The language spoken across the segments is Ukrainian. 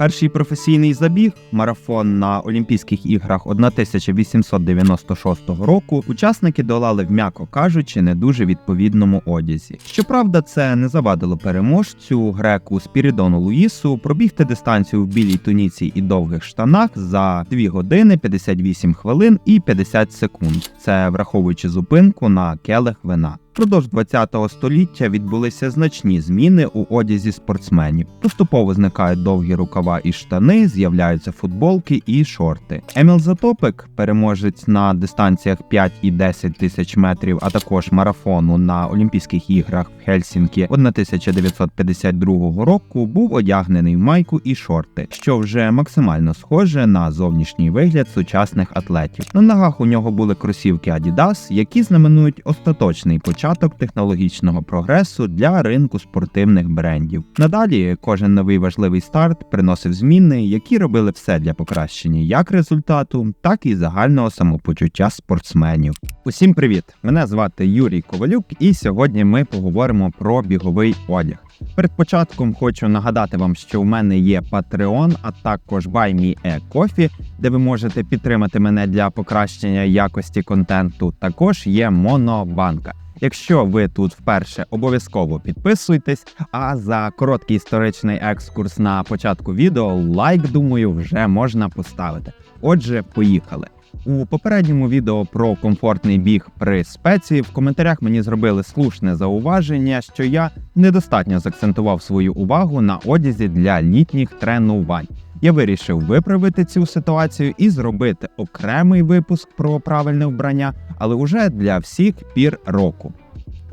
Перший професійний забіг марафон на Олімпійських іграх 1896 року. Учасники долали, м'яко кажучи, не дуже відповідному одязі. Щоправда, це не завадило переможцю греку Спірідону Луїсу пробігти дистанцію в білій туніці і довгих штанах за 2 години 58 хвилин і 50 секунд. Це враховуючи зупинку на келих вина. Впродовж 20 століття відбулися значні зміни у одязі спортсменів. Поступово зникають довгі рукава і штани, з'являються футболки і шорти. Еміл Затопик, переможець на дистанціях 5 і 10 тисяч метрів, а також марафону на Олімпійських іграх в Хельсінкі 1952 року, був одягнений в майку і шорти, що вже максимально схоже на зовнішній вигляд сучасних атлетів. На ногах у нього були кросівки Adidas, які знаменують остаточний початок технологічного прогресу для ринку спортивних брендів. Надалі кожен новий важливий старт приносив зміни, які робили все для покращення як результату, так і загального самопочуття спортсменів. Усім привіт! Мене звати Юрій Ковалюк, і сьогодні ми поговоримо про біговий одяг. Перед початком хочу нагадати вам, що в мене є Patreon, а також BuyMeACoffee, де ви можете підтримати мене для покращення якості контенту. Також є Монобанка. Якщо ви тут вперше, обов'язково підписуйтесь. А за короткий історичний екскурс на початку відео лайк, думаю, вже можна поставити. Отже, поїхали. У попередньому відео про комфортний біг при спеції в коментарях мені зробили слушне зауваження, що я недостатньо закцентував свою увагу на одязі для літніх тренувань. Я вирішив виправити цю ситуацію і зробити окремий випуск про правильне вбрання, але уже для всіх пір року.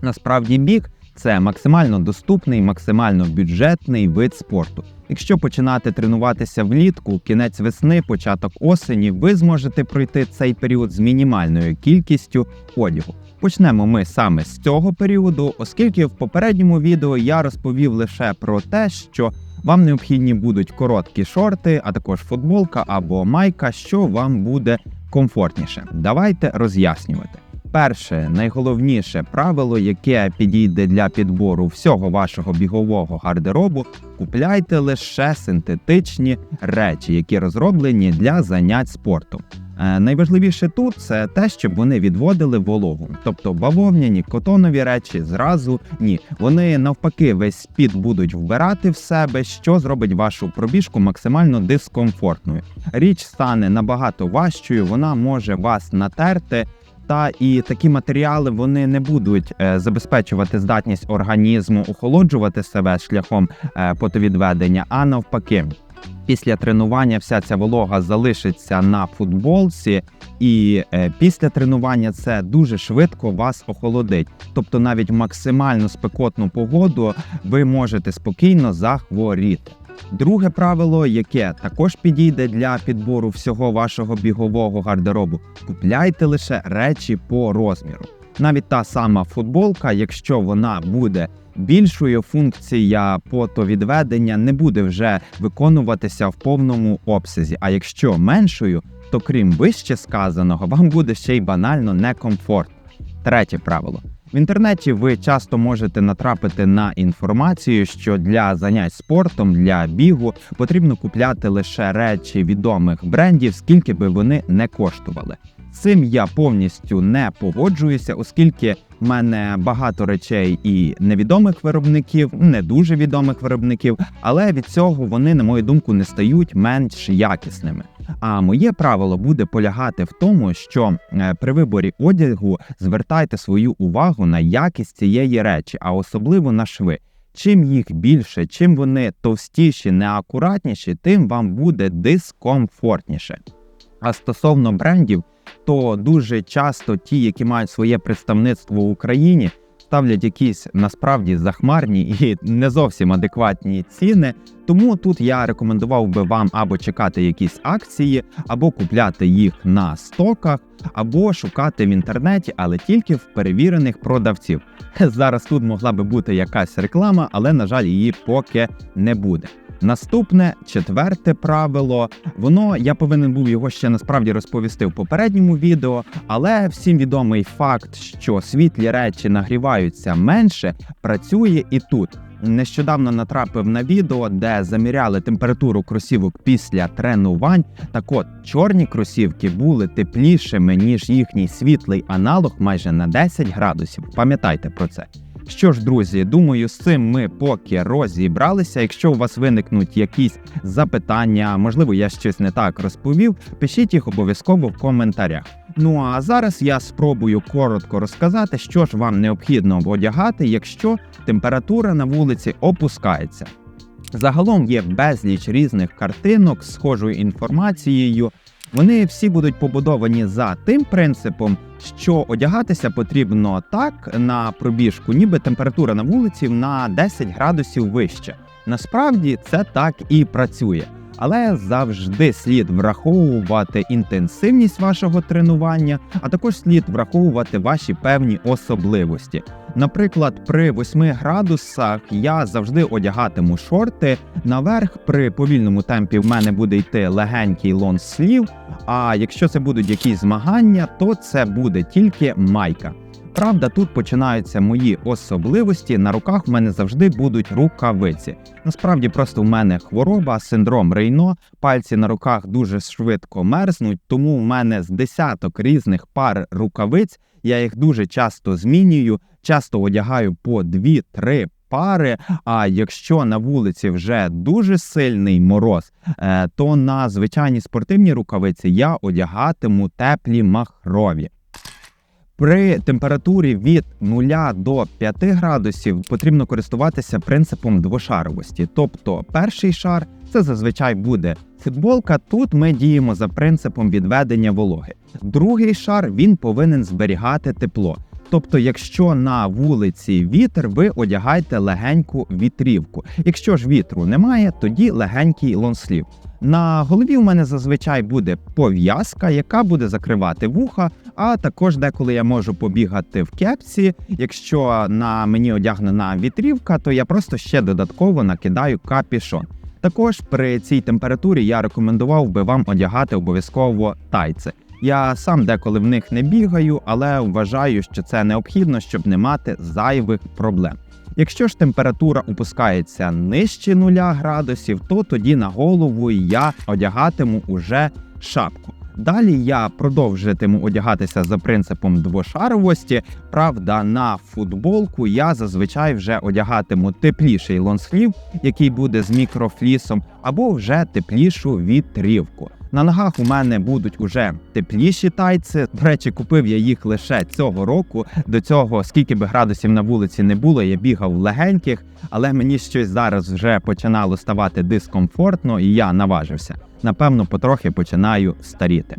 Насправді біг це максимально доступний, максимально бюджетний вид спорту. Якщо починати тренуватися влітку, кінець весни, початок осені, ви зможете пройти цей період з мінімальною кількістю одягу. Почнемо ми саме з цього періоду, оскільки в попередньому відео я розповів лише про те, що вам необхідні будуть короткі шорти, а також футболка або майка, що вам буде комфортніше. Давайте роз'яснювати. Перше, найголовніше правило, яке підійде для підбору всього вашого бігового гардеробу, купляйте лише синтетичні речі, які розроблені для занять спортом. Е, найважливіше тут це те, щоб вони відводили вологу, тобто бавовняні, котонові речі зразу ні. Вони навпаки весь під будуть вбирати в себе, що зробить вашу пробіжку максимально дискомфортною. Річ стане набагато важчою, вона може вас натерти. Та і такі матеріали вони не будуть е, забезпечувати здатність організму охолоджувати себе шляхом е, потовідведення, а навпаки. Після тренування вся ця волога залишиться на футболці, і е, після тренування це дуже швидко вас охолодить. Тобто, навіть максимально спекотну погоду ви можете спокійно захворіти. Друге правило, яке також підійде для підбору всього вашого бігового гардеробу, купляйте лише речі по розміру. Навіть та сама футболка, якщо вона буде більшою, функція потовідведення не буде вже виконуватися в повному обсязі. А якщо меншою, то крім вище сказаного, вам буде ще й банально некомфортно. Третє правило. В інтернеті ви часто можете натрапити на інформацію, що для занять спортом для бігу потрібно купляти лише речі відомих брендів, скільки би вони не коштували. Цим я повністю не погоджуюся, оскільки в мене багато речей і невідомих виробників, не дуже відомих виробників, але від цього вони, на мою думку, не стають менш якісними. А моє правило буде полягати в тому, що е, при виборі одягу звертайте свою увагу на якість цієї речі, а особливо на шви. Чим їх більше, чим вони товстіші, неакуратніші, тим вам буде дискомфортніше. А стосовно брендів, то дуже часто ті, які мають своє представництво в Україні, ставлять якісь насправді захмарні і не зовсім адекватні ціни. Тому тут я рекомендував би вам або чекати якісь акції, або купляти їх на стоках, або шукати в інтернеті, але тільки в перевірених продавців. Зараз тут могла би бути якась реклама, але на жаль, її поки не буде. Наступне четверте правило, воно я повинен був його ще насправді розповісти в попередньому відео, але всім відомий факт, що світлі речі нагріваються менше, працює і тут. нещодавно натрапив на відео, де заміряли температуру кросівок після тренувань. Так от, чорні кросівки були теплішими, ніж їхній світлий аналог майже на 10 градусів. Пам'ятайте про це. Що ж, друзі, думаю, з цим ми поки розібралися. Якщо у вас виникнуть якісь запитання, можливо, я щось не так розповів, пишіть їх обов'язково в коментарях. Ну а зараз я спробую коротко розказати, що ж вам необхідно одягати, якщо температура на вулиці опускається. Загалом є безліч різних картинок з схожою інформацією. Вони всі будуть побудовані за тим принципом, що одягатися потрібно так на пробіжку, ніби температура на вулиці на 10 градусів вище. Насправді це так і працює. Але завжди слід враховувати інтенсивність вашого тренування, а також слід враховувати ваші певні особливості. Наприклад, при 8 градусах я завжди одягатиму шорти. Наверх при повільному темпі в мене буде йти легенький лонслів. А якщо це будуть якісь змагання, то це буде тільки майка. Правда, тут починаються мої особливості. На руках в мене завжди будуть рукавиці. Насправді, просто в мене хвороба, синдром Рейно. Пальці на руках дуже швидко мерзнуть, тому в мене з десяток різних пар рукавиць. Я їх дуже часто змінюю, часто одягаю по 2-3 пари. А якщо на вулиці вже дуже сильний мороз, е, то на звичайні спортивні рукавиці я одягатиму теплі махрові. При температурі від 0 до 5 градусів потрібно користуватися принципом двошаровості. Тобто, перший шар це зазвичай буде футболка. Тут ми діємо за принципом відведення вологи. Другий шар він повинен зберігати тепло. Тобто, якщо на вулиці вітер, ви одягайте легеньку вітрівку. Якщо ж вітру немає, тоді легенький лонслів. На голові у мене зазвичай буде пов'язка, яка буде закривати вуха. А також деколи я можу побігати в кепці. Якщо на мені одягнена вітрівка, то я просто ще додатково накидаю капішон. Також при цій температурі я рекомендував би вам одягати обов'язково тайци. Я сам деколи в них не бігаю, але вважаю, що це необхідно, щоб не мати зайвих проблем. Якщо ж температура опускається нижче 0 градусів, то тоді на голову я одягатиму уже шапку. Далі я продовжитиму одягатися за принципом двошаровості. Правда, на футболку я зазвичай вже одягатиму тепліший лонслів, який буде з мікрофлісом, або вже теплішу вітрівку. На ногах у мене будуть уже тепліші тайці. До речі, купив я їх лише цього року. До цього, скільки би градусів на вулиці не було, я бігав в легеньких, але мені щось зараз вже починало ставати дискомфортно, і я наважився. Напевно, потрохи починаю старіти.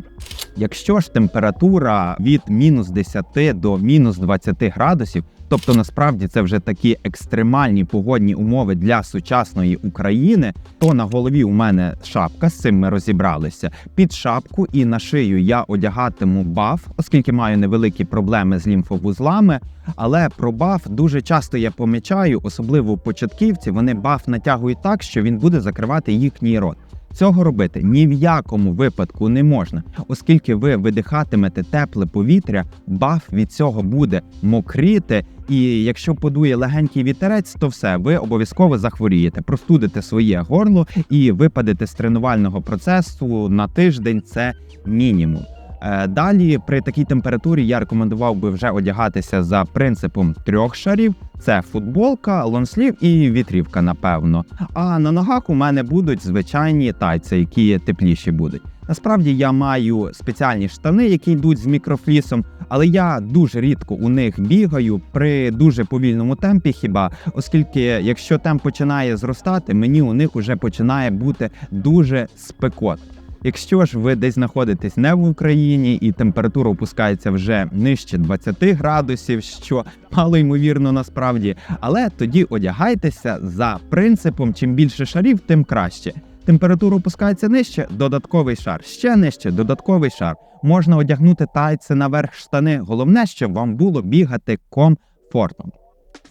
Якщо ж температура від мінус 10 до мінус 20 градусів, тобто насправді це вже такі екстремальні погодні умови для сучасної України, то на голові у мене шапка, з цим ми розібралися. Під шапку і на шию я одягатиму баф, оскільки маю невеликі проблеми з лімфовузлами. Але про баф дуже часто я помічаю, особливо початківці, вони баф натягують так, що він буде закривати їхній рот. Цього робити ні в якому випадку не можна, оскільки ви видихатимете тепле повітря, баф від цього буде мокріти. І якщо подує легенький вітерець, то все, ви обов'язково захворієте, простудите своє горло і випадете з тренувального процесу на тиждень. Це мінімум. Е, Далі при такій температурі я рекомендував би вже одягатися за принципом трьох шарів: це футболка, лонслів і вітрівка, напевно. А на ногах у мене будуть звичайні тайці, які тепліші будуть. Насправді я маю спеціальні штани, які йдуть з мікрофлісом, але я дуже рідко у них бігаю при дуже повільному темпі. Хіба оскільки, якщо темп починає зростати, мені у них уже починає бути дуже спекотно. Якщо ж ви десь знаходитесь не в Україні і температура опускається вже нижче 20 градусів, що мало ймовірно насправді, але тоді одягайтеся за принципом: чим більше шарів, тим краще. Температура опускається нижче, додатковий шар, ще нижче, додатковий шар. Можна одягнути тайці наверх штани. Головне, щоб вам було бігати комфортно.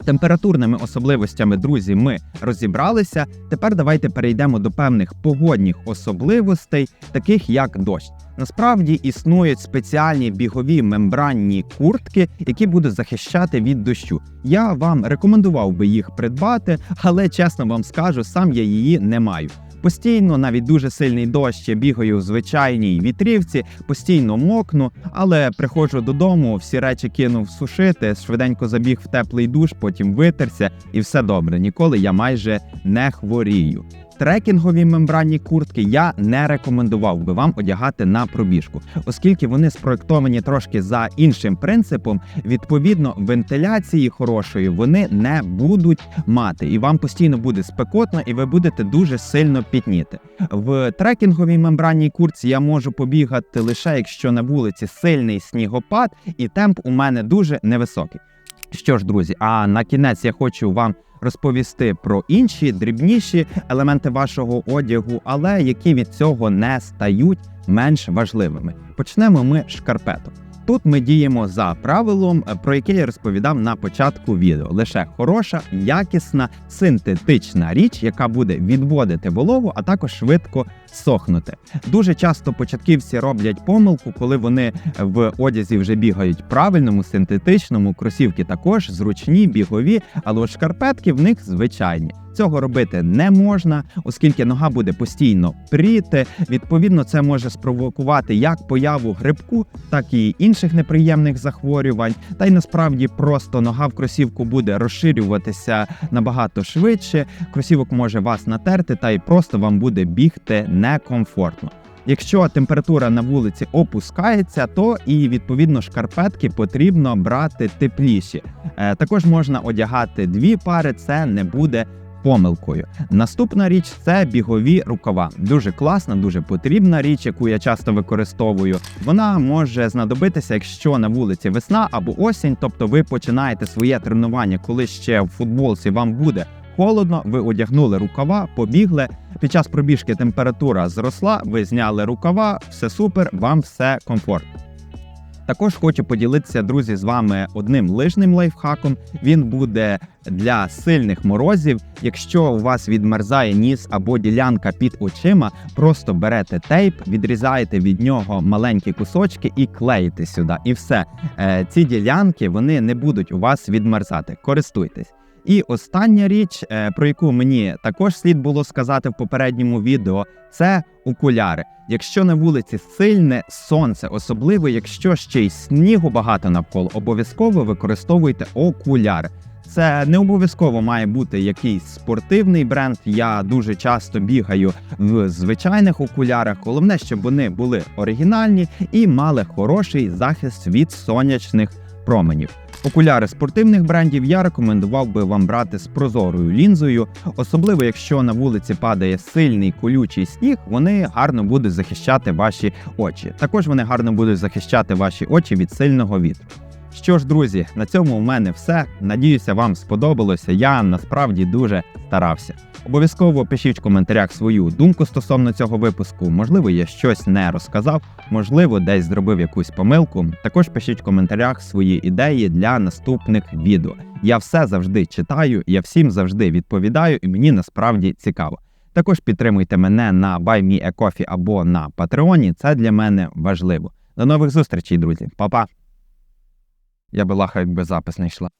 Температурними особливостями, друзі, ми розібралися. Тепер давайте перейдемо до певних погодних особливостей, таких як дощ. Насправді існують спеціальні бігові мембранні куртки, які будуть захищати від дощу. Я вам рекомендував би їх придбати, але чесно вам скажу, сам я її не маю. Постійно, навіть дуже сильний дощ, бігаю в звичайній вітрівці, постійно мокну, але приходжу додому, всі речі кинув сушити, швиденько забіг в теплий душ, потім витерся, і все добре. Ніколи я майже не хворію. Трекінгові мембранні куртки я не рекомендував би вам одягати на пробіжку, оскільки вони спроектовані трошки за іншим принципом. Відповідно, вентиляції хорошої вони не будуть мати, і вам постійно буде спекотно, і ви будете дуже сильно пітніти. В трекінговій мембранній куртці я можу побігати лише якщо на вулиці сильний снігопад, і темп у мене дуже невисокий. Що ж, друзі, а на кінець я хочу вам розповісти про інші дрібніші елементи вашого одягу, але які від цього не стають менш важливими. Почнемо ми з шкарпеток. Тут ми діємо за правилом, е, про яке я розповідав на початку відео. Лише хороша, якісна, синтетична річ, яка буде відводити вологу, а також швидко сохнути. Дуже часто початківці роблять помилку, коли вони в одязі вже бігають правильному, синтетичному, кросівки також зручні, бігові, але шкарпетки в них звичайні. Цього робити не можна, оскільки нога буде постійно пріти. Відповідно, це може спровокувати як появу грибку, так і інших неприємних захворювань. Та й насправді просто нога в кросівку буде розширюватися набагато швидше. Кросівок може вас натерти, та й просто вам буде бігти некомфортно. Якщо температура на вулиці опускається, то і відповідно шкарпетки потрібно брати тепліші. Е, також можна одягати дві пари, це не буде помилкою. Наступна річ це бігові рукава. Дуже класна, дуже потрібна річ, яку я часто використовую. Вона може знадобитися, якщо на вулиці весна або осінь, тобто ви починаєте своє тренування, коли ще в футболці вам буде. Холодно, ви одягнули рукава, побігли. Під час пробіжки температура зросла, ви зняли рукава, все супер, вам все комфортно. Також хочу поділитися, друзі, з вами одним лижним лайфхаком. Він буде для сильних морозів. Якщо у вас відмерзає ніс або ділянка під очима, просто берете тейп, відрізаєте від нього маленькі кусочки і клеїте сюди. І все. Е, Ці ділянки вони не будуть у вас відмерзати. Користуйтесь. І остання річ, е, про яку мені також слід було сказати в попередньому відео, це окуляри. Якщо на вулиці сильне сонце, особливо якщо ще й снігу багато навколо, обов'язково використовуйте окуляри. Це не обов'язково має бути якийсь спортивний бренд. Я дуже часто бігаю в звичайних окулярах. Головне, щоб вони були оригінальні і мали хороший захист від сонячних променів. Окуляри спортивних брендів я рекомендував би вам брати з прозорою лінзою, особливо якщо на вулиці падає сильний колючий сніг, вони гарно будуть захищати ваші очі. Також вони гарно будуть захищати ваші очі від сильного вітру. Що ж, друзі, на цьому у мене все. Надіюся, вам сподобалося. Я насправді дуже старався. Обов'язково пишіть в коментарях свою думку стосовно цього випуску. Можливо, я щось не розказав, можливо, десь зробив якусь помилку. Також пишіть в коментарях свої ідеї для наступних відео. Я все завжди читаю, я всім завжди відповідаю, і мені насправді цікаво. Також підтримуйте мене на BuyMeACoffee або на Патреоні. Це для мене важливо. До нових зустрічей, друзі. Па-па! Я би лаха, якби запис не йшла.